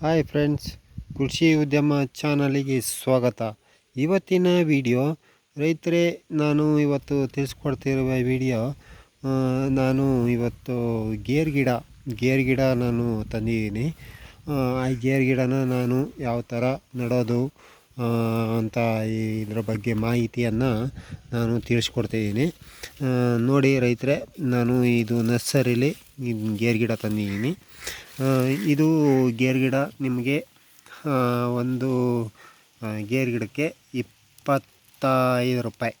Hi friends ಕೃಷಿ ಉದ್ಯಮ ಚಾನಲಿಗೆ ಸ್ವಾಗತ. ಇವತ್ತಿನ ವಿಡಿಯೋ ರೈತರೇ, ನಾನು ಇವತ್ತು ತಿಳಿಸ್ಕೊಡ್ತಿರುವ ವಿಡಿಯೋ ನಾನು ಇವತ್ತು ಗೇರ್ ಗಿಡ ಗೇರ್ ಗಿಡ ನಾನು ತಂದಿದ್ದೀನಿ. ಆ ಗೇರ್ ಗಿಡನ ನಾನು ಯಾವ ಥರ ನೆಡೋದು ಅಂತ ಇದರ ಬಗ್ಗೆ ಮಾಹಿತಿಯನ್ನು ನಾನು ತಿಳಿಸ್ಕೊಡ್ತಿದ್ದೀನಿ. ನೋಡಿ ರೈತರೆ, ನಾನು ಇದು ನರ್ಸರಿಲಿ ಗೇರ್ ಗಿಡ ತಂದಿದ್ದೀನಿ. ಇದು ಗೇರ್ ಗಿಡ ನಿಮಗೆ ಒಂದು ಗೇರ್ ಗಿಡಕ್ಕೆ ಇಪ್ಪತ್ತೈದು ರೂಪಾಯಿ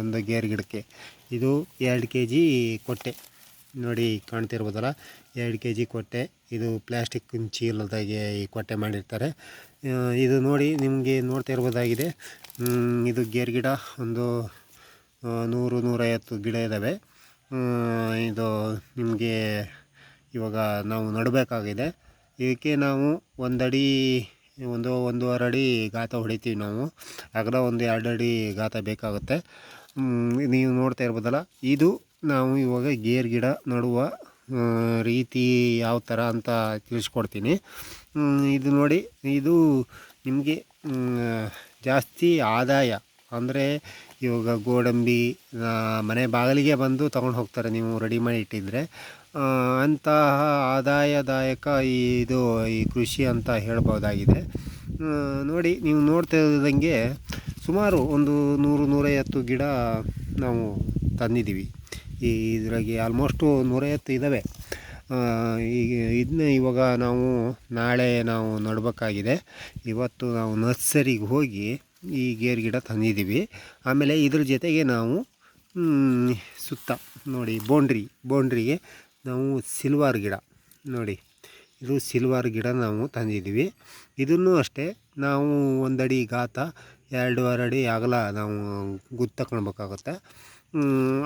ಒಂದು ಗೇರ್ ಗಿಡಕ್ಕೆ. ಇದು ಎರಡು ಕೆ ಜಿ ಕೊಟ್ಟೆ. ನೋಡಿ ಕಾಣ್ತಿರ್ಬೋದಲ್ಲ? ಎರಡು ಕೆ ಜಿ ಕೊಟ್ಟೆ. ಇದು ಪ್ಲ್ಯಾಸ್ಟಿಕ್ ಚೀಲದಾಗೆ ಈ ಕೊಟ್ಟೆ ಮಾಡಿರ್ತಾರೆ. ಇದು ನೋಡಿ ನಿಮಗೆ ನೋಡ್ತಾ ಇರ್ಬೋದಾಗಿದೆ. ಇದು ಗೇರ್ ಗಿಡ. ಒಂದು ನೂರು, ನೂರೈವತ್ತು ಗಿಡ ಇದ್ದಾವೆ ಇದು ನಿಮಗೆ ಇವಾಗ ನಾವು ನಡಬೇಕಾಗಿದೆ. ಇದಕ್ಕೆ ನಾವು ಒಂದಡಿ, ಒಂದು, ಒಂದೂವರೆ ಅಡಿ ಗಾತ ಹೊಡಿತೀವಿ ನಾವು. ಅಗಲ ಒಂದು ಎರಡು ಅಡಿ ಗಾತ ಬೇಕಾಗುತ್ತೆ. ನೀವು ನೋಡ್ತಾ ಇರ್ಬೋದಲ್ಲ. ಇದು ನಾವು ಇವಾಗ ಗೇರ್ ಗಿಡ ನಡುವ ರೀತಿ ಯಾವ ಥರ ಅಂತ ತಿಳಿಸ್ಕೊಡ್ತೀನಿ. ಇದು ನೋಡಿ, ಇದು ನಿಮಗೆ ಜಾಸ್ತಿ ಆದಾಯ. ಅಂದರೆ ಇವಾಗ ಗೋಡಂಬಿ ಮನೆ ಬಾಗಿಲಿಗೆ ಬಂದು ತಗೊಂಡು ಹೋಗ್ತಾರೆ ನೀವು ರೆಡಿ ಮಾಡಿ ಇಟ್ಟಿದ್ರೆ. ಅಂತಹ ಆದಾಯದಾಯಕ ಇದು, ಈ ಕೃಷಿ ಅಂತ ಹೇಳ್ಬೋದಾಗಿದೆ. ನೋಡಿ, ನೀವು ನೋಡ್ತಾ ಇದ್ದಂಗೆ ಸುಮಾರು ಒಂದು ನೂರು ನೂರೈವತ್ತು ಗಿಡ ನಾವು ತಂದಿದ್ದೀವಿ. ಈ ಇದ್ರಾಗೆ ಆಲ್ಮೋಸ್ಟು ನೂರೈವತ್ತು ಇದ್ದಾವೆ ಈಗ ಇದನ್ನ ಇವಾಗ ನಾವು ನಾಳೆ ನಾವು ನಡಬೇಕಾಗಿದೆ. ಇವತ್ತು ನಾವು ನರ್ಸರಿಗೆ ಹೋಗಿ ಈ ಗೇರ್ ಗಿಡ ತಂದಿದ್ದೀವಿ. ಆಮೇಲೆ ಇದ್ರ ಜೊತೆಗೆ ನಾವು ಸುತ್ತ ನೋಡಿ ಬೌಂಡ್ರಿ ಬೌಂಡ್ರಿಗೆ ನಾವು ಸಿಲ್ವಾರ್ ಗಿಡ ನೋಡಿ. ಇದು ಸಿಲ್ವಾರ್ ಗಿಡ ನಾವು ತಂದಿದ್ದೀವಿ. ಇದನ್ನು ಅಷ್ಟೇ ನಾವು ಒಂದಡಿ ಗಾತ ಎರಡೂವರೆ ಅಡಿ ಆಗಲ್ಲ, ನಾವು ಗುದ್ದು ತಗೊಳ್ಬೇಕಾಗುತ್ತೆ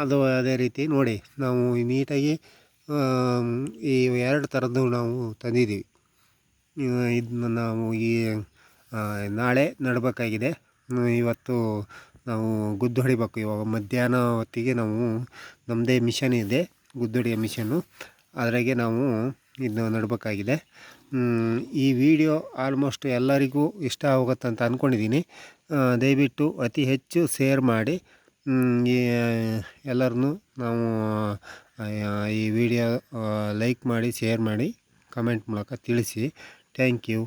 ಅದು ಅದೇ ರೀತಿ ನೋಡಿ, ನಾವು ನೀಟಾಗಿ ಈ ಎರಡು ಥರದ್ದು ನಾವು ತಂದಿದ್ದೀವಿ. ಇದನ್ನ ನಾವು ಈ ನಾಳೆ ನಡಬೇಕಾಗಿದೆ. ಇವತ್ತು ನಾವು ಗುದ್ದು ಹೊಡಿಬೇಕು. ಇವಾಗ ಮಧ್ಯಾಹ್ನ ಹೊತ್ತಿಗೆ ನಾವು ನಮ್ಮದೇ ಮಿಷನ್ ಇದೆ, ಗುದ್ದು ಹೊಡಿಯೋ ಮಿಷನ್ನು. ಅದರಾಗೆ ನಾವು ಇದನ್ನ ನಡಬೇಕಾಗಿದೆ. ಈ ವಿಡಿಯೋ ಆಲ್ಮೋಸ್ಟ್ ಎಲ್ಲರಿಗೂ ಇಷ್ಟ ಆಗುತ್ತೆ ಅಂತ ಅಂದ್ಕೊಂಡಿದ್ದೀನಿ ದಯವಿಟ್ಟು ಅತಿ ಹೆಚ್ಚು ಶೇರ್ ಮಾಡಿ. ಎಲ್ಲರನ್ನೂ ನಾವು ಈ ವಿಡಿಯೋ ಲೈಕ್ ಮಾಡಿ, ಶೇರ್ ಮಾಡಿ, ಕಮೆಂಟ್ ಮೂಲಕ ತಿಳಿಸಿ. Thank you.